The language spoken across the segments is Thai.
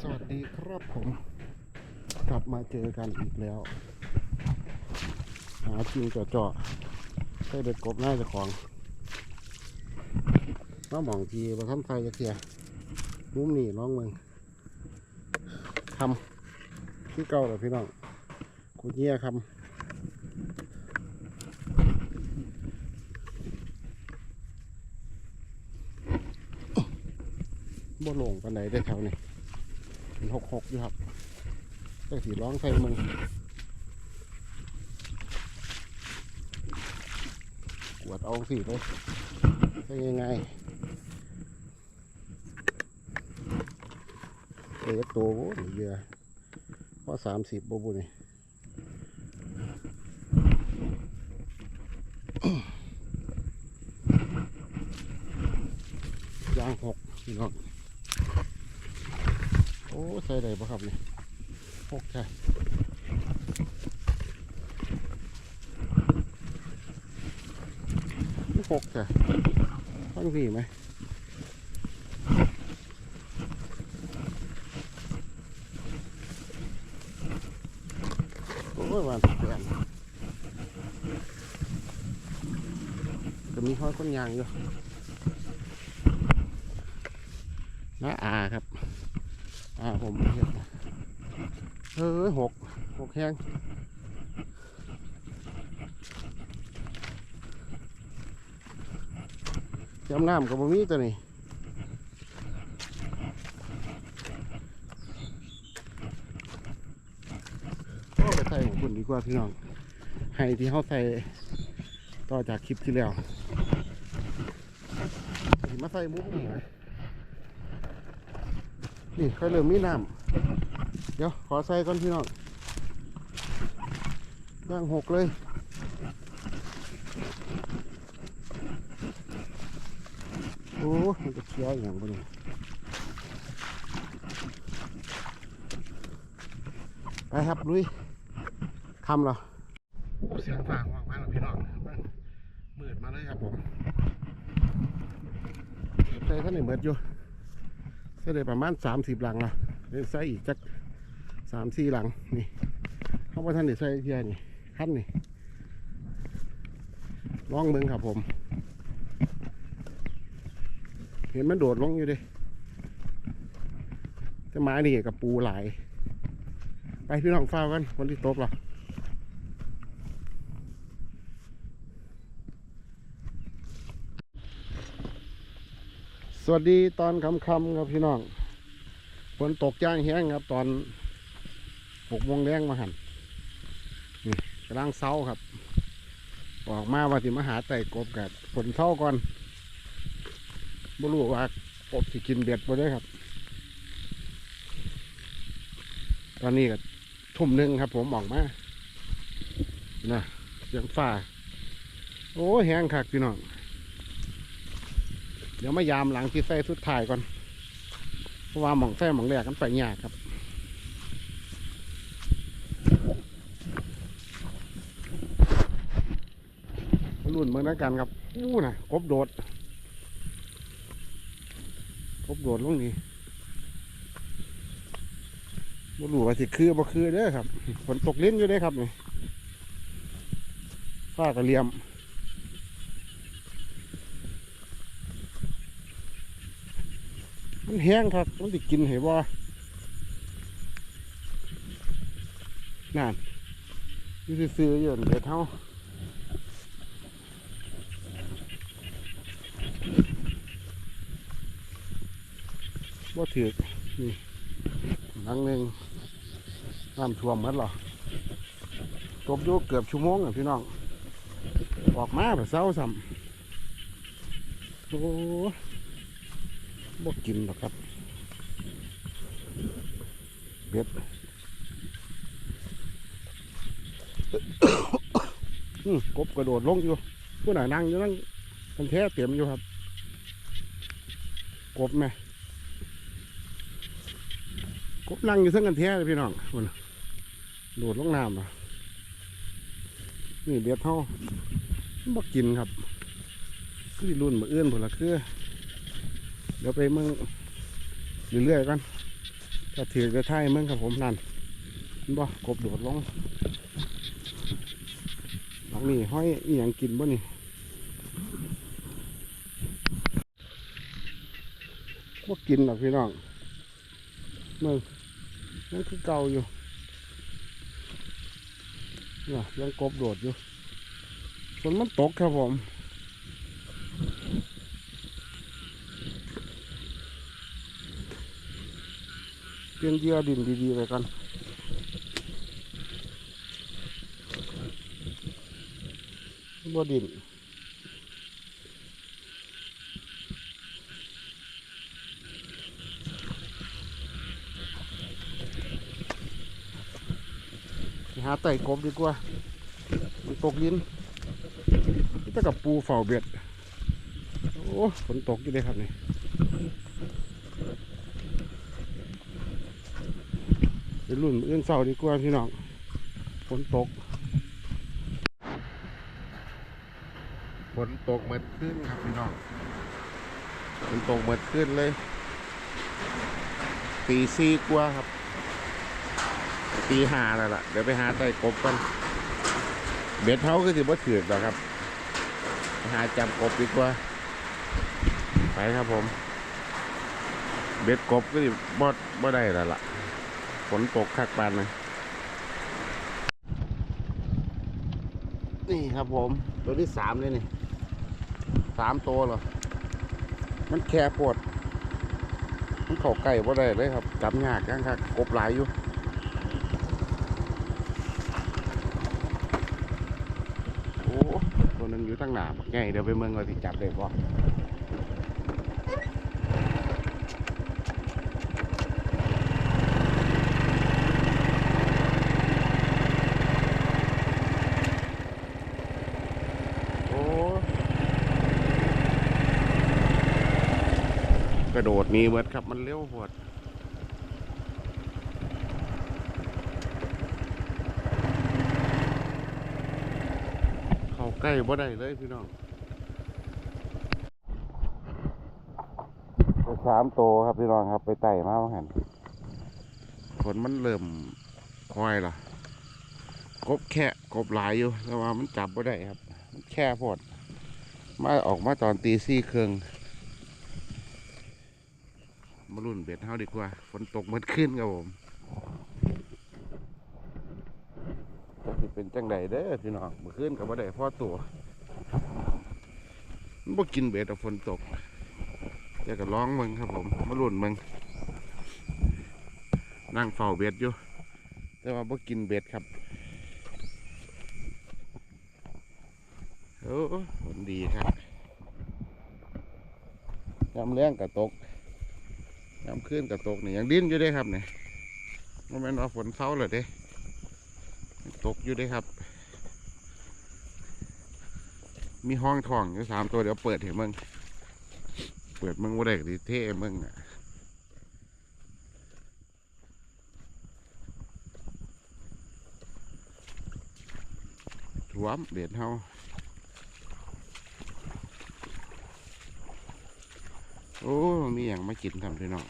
สวัสดีครับผม กลับมาเจอกันอีกแล้ว หาจิงเจาะๆใส่เด็ดกบหน้าจ้าของน้องหมองทีมาทำไฟจะเทียมุ้มนี่น้องเมืองทำที่เก่าเลยพี่น้องคุณเงี้ยคำบ่ลงปันไหนได้แถวนี้ เป็นหกหกอยู่ครับก็สีร้องใส่มึงกวดเอาสิเลยใส่ยังไงเอ๊ะตัวโว้ยเยอะพอสามสิบบุบุนี่ยางหกพี่น้อง ใส่ได้ปะครับเนี่ยหกใช่หกใช่ฟังพี่ไหมโอ้ยวันแปนก็มีห้อยคนยางอยู่ น้าอาครับ อาผมเห็น เฮ้ยหกหกแห้งจำน้ำกับบะมีตัวนี้ก็ใส่ของคุณดีกว่าพี่น้อง ให้ที่เขาใส่ต่อจากคลิปที่แล้วมาใส่มุกนี่นะนี่ค่อยเริ่มมีน้ำ เดี๋ยว ขอใส่ก่อนพี่น้องย่างหกเลยโอ้มันจะเคี้ยวอย่างปะเนี่ยไปครับลุยคำเหรอเสียงฟ้าว่างมากเลยพี่น้องมืดมาเลยครับผมใส่ท่านไหนเมิดอยู่ใส่ได้ประมาณสามสิบหลังละเดี๋ยวใส่อีกจักสามสี่หลังนี่เขาว่าท่านเดี๋ยวใส่เทียนี่ขั้นนี่ล่องเบิงครับผม เห็นมันโดดลงอยู่ดิจะมานี่กับปูหลาย ไปพี่น้องฟ้ากันคนที่ตบหรอสวัสดีตอนค่ำๆครับพี่น้องฝนตกจ้างแห้งครับตอน หกโมงแรงมาหันนี่กำลังเศร้าครับ ออกมาว่าสิมาหาไต่กบกับฝนเศร้าก่อนบ่รู้ว่ากบสิกินเบ็ดบ่ได้ครับ ตอนนี้ก็ทุ่มหนึ่งครับ ผมออกมานะเสียงฟ้าโอ้แห้งคักพี่น้องเดี๋ยวมายามหลังที่ใส่สุดท้ายก่อน เพราะว่าหม่องแส่หม่องแรกกันไปยากครับ รุ่นเหมือนกันครับอู้น่ะกบโดดกบโดดลงนี่บ่รู้ว่าสิคือบ่คือเด้อครับฝนตกเล่นอยู่เด้ครับนี่ฟ้ากระเลียมมันแห้งครับมันติกินเห็นบ่นั่นนี่ซื้อๆอยู่เด็ดเท่า บ่ถือนี่หลังหนึ่งน้ำท่วมหมดหรอตกอยู่เกือบชั่วโมงอะพี่น้อง ออกมาแบบเศร้าซ้ำโอ้บ่กินหรอกครับ เบ็ดอืมกบกระโดดลงอยู่ผู้ไหนนั่งอยู่นั่งกันแท้เตรียมอยู่ครับ กบแม่ กบนั่งอยู่ซึ่งกันแท้เลยพี่น้องคุณโดดลงน้ำอะนี่เบ็ดเท่าบ่กินครับคือรุ่นมาเอื้อนผลละคือเดี๋ยวไปเมืองเรื่อยๆกันก็ถือกระไทยมึงครับผมนั่นบ่กบโดดลงหลังนี้ห้อยอีหยังกินบ่นี่บ่กินหรอกพี่น้องเมึง นั่นคือเก่าอยู่เนี่ยยังกบโดดอยู่ฝนมันตกครับผมเปลี่ยนเยื่อดินดีๆไปกันบ่ดิน หาไต่กบดีกว่ามันตกดินนี่แต่กับปูเฝ้าเบ็ด โอ้ฝนตกอยู่เลยครับนี่ไปรุ่นเอื้อนเสาดีกว่าพี่น้องฝนตกฝนตกเหมื่อขึ้นครับพี่น้องฝนตกเหมื่อขึ้นเลยตีสี่กว่าครับ ตีหาแล้วล่ะ เดี๋ยวไปหาไต่กบกันเบ็ดเท้าก็ถือว่าถือกแล้วครับไปหาจับกบดีกว่า ไปครับผม เบ็ดกบก็ถือบ่บ่ได้แล้วล่ะ ฝนตกคักปานเลยนี่ครับผม ตัวที่สามเลยนี่สามตัวเหรอ มันแค่ปวดมันเข่าไก่บ่ได้เลยครับจับยากยังครับกบหลายอยู่ โอ้ตัว หนึงอยู่ตั้งหนาบักไงเดี๋ยวไปเมืองเราที่จับได้บ่โอ้กระโดดหนีเบิดครับมันเร็วโพด เข้าใกล้บ่ได้เลยพี่น้องไปสามโตวครับพี่น้องครับไปไต่มาว่าหันฝนมันเริ่มคอยล่ะกบแค่กบหลายอยู่แต่ว่ามันจับบ่ได้ครับ มันแค่โพดมาออกมาตอนตีสี่ครึ่งมารุ่นเบ็ดเฮาดีกว่า ฝนตกมันขึ้นครับผม จะสิเป็นจังใดเด้อพี่น้องเมื่อคืนกับบ่าได้พ่อตัวมันบ่กินเบ็ดเอาฝนตกอยากก็ร้องมึงครับผมมารุ่นมึงนั่งเฝ้าเบ็ดอยู่ แต่ว่าบ่กินเบ็ดครับโอ้ผลดีครับยำเลี้ยงกระตกยำขึ้นกระตกเนี่ยยังดิ้นอยู่เด้ครับเนี่ยมันเป็นว่าฝนเศร้าเลยเด้ ตกอยู่เด้ครับ มีห้องทองอยู่สามตัวเดี๋ยวเปิดเห็นมึงเปิดมึงว่าได้ดีเท่มึงอะถ่วมเบียดเฮาโอ้ มีอย่างมากินทำด้วยเนาะ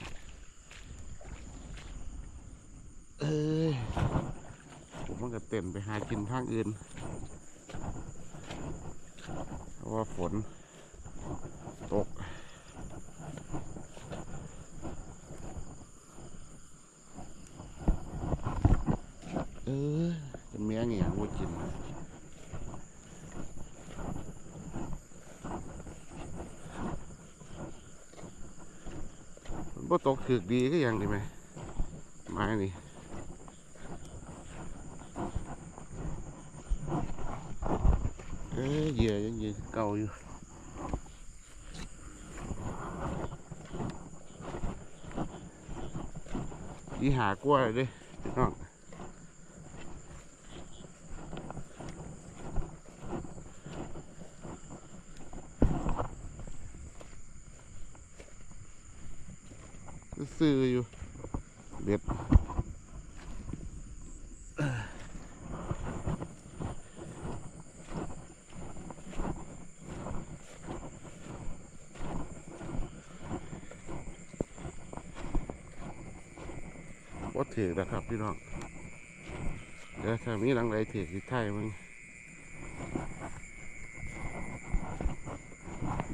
เอ้ย ผมมันก็เต้นไปหากินทางอื่น เพราะว่าฝนตก เออจะเมียเงอหย่างว่ากินฝนบ่ตกถือกดีก็ยังดีไหมไม้นี่เอ้ยเหยื่อยังเหยื่อเก่าอยู่ยี่ หากล้วยเด้พี่น้องซื้ออยู่เด็ด บ่ถือนะครับพี่น้องเดี๋ยวถ้ามีหลังไรถือสิไทยมึง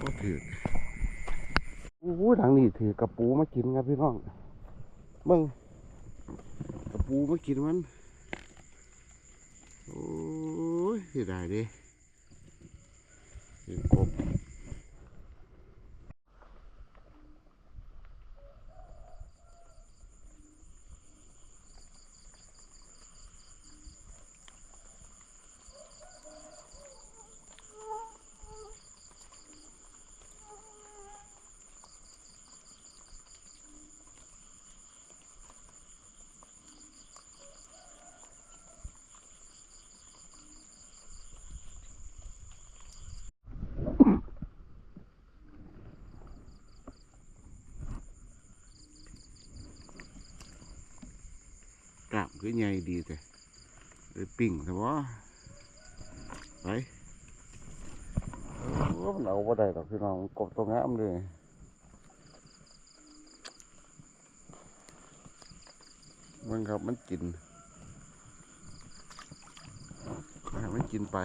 บ่ถืออู้หลังนี้ถือกระปูมากินครับพี่น้องเบิ่งกระปูมากินมันโอ้ยเสียดายดิเป็นกบ กราบ คือใหญ่ดีแต่ไปปิ่งแต่ว่าไปโอ้มันเอาบ่ได้ดอกพี่น้องกบตัวงามเลยมันครับมันกินให้มันกินไป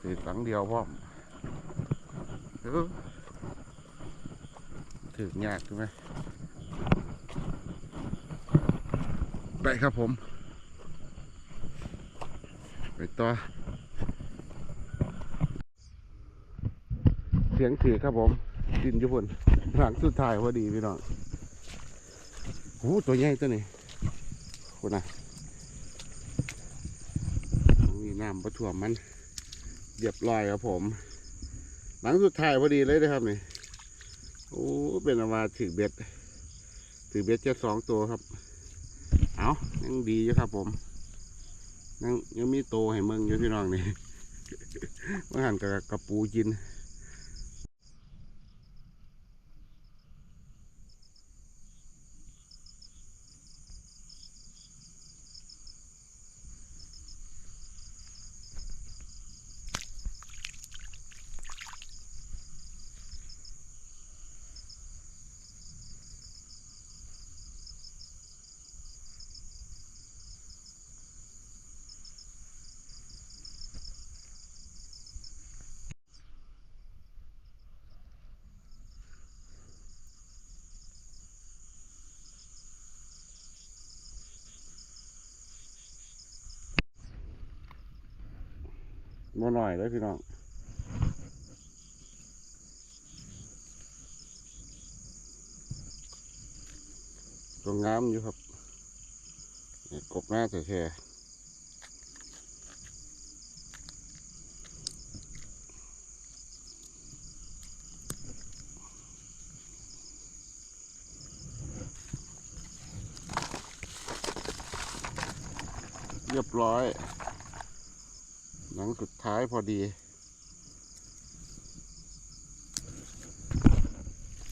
ติดหลังเดียวพร้อมเออถึงยากใช่ไหม ไปครับผม ไปต่อ เสียงถือครับผมดินอยุพนหลังสุดท้ายพอดีพี่น้องโอ้ตัวใหญ่ตัวนี้คุณนะมีน้ำประถ่วมมันเรียบร้อยครับผม หลังสุดท้ายพอดีเลยนะครับนี่โอ้เป็นอามาถือเบ็ดถือเบ็ดเจ็ดสองตัวครับ เอายังดีอยู่ครับผมยังยังมีโตให้เมืองอยู่พี่น้องนี่มาหันกับกระปูกิน มาหน่อยเลยพี่น้องตัวงามอยู่ครับกบหน้าแท้เรียบร้อย หลังสุดท้ายพอดี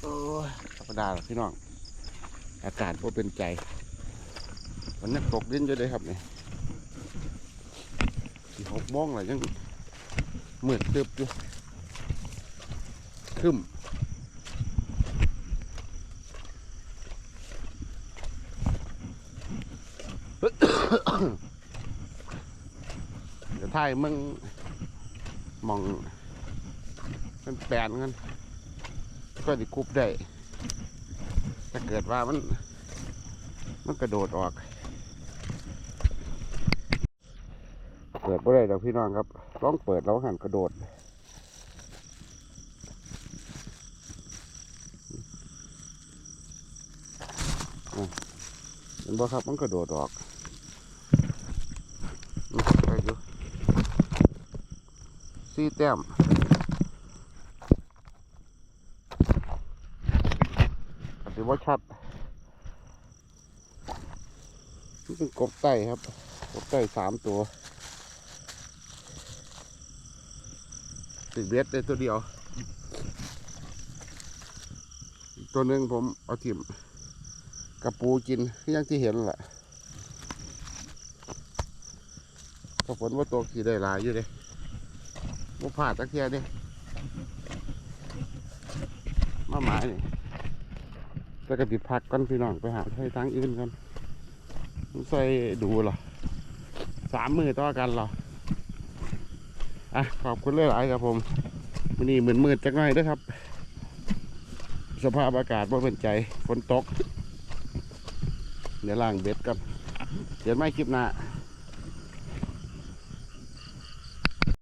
โอ้ยธรรมดาพี่น้อง อากาศพอเป็นใจ วันนี้ตกดินอยู่เลยครับเนี่สี่หกโมงแล้วยังมืดตึบอยู่ครึม ถ่ายมึงมองมันแปลนกันก็ดิคุบได้ถ้าเกิดว่ามัน มันกระโดดออก เปิดไม่ได้ดอกพี่น้องครับลองเปิดแล้วหันกระโดดอะเห็นบ่ครับมันกระโดดออกอืมไปอยู่ สี่แต้มอาจจะว่าชัดนี่เป็นกบไต่ครับ กบไต่สามตัวติดเบ็ดได้ตัวเดียว ตัวหนึ่งผมเอาถิ่มกระปูกินออยังที่เห็นแหละถ้าฝนว่าตัวขี่ได้ลายอยู่เลย ว่าพลาดตักเทียเด้มาหมายนี่กแล้วก็ติดพักก่อนพี่น้องไปหาใช้ทางอื่นกันใส่ดูเหรอสามมือต่อกันเหรออะขอบคุณหลายๆครับผมวันนี้เหมือนมืดจักหน่อยเด้วยครับ สภาพอากาศว่าเป็นใจฝนตก เดี๋ยวล่างเบ็ดกับเดี๋ยวไม่คลิปหน้า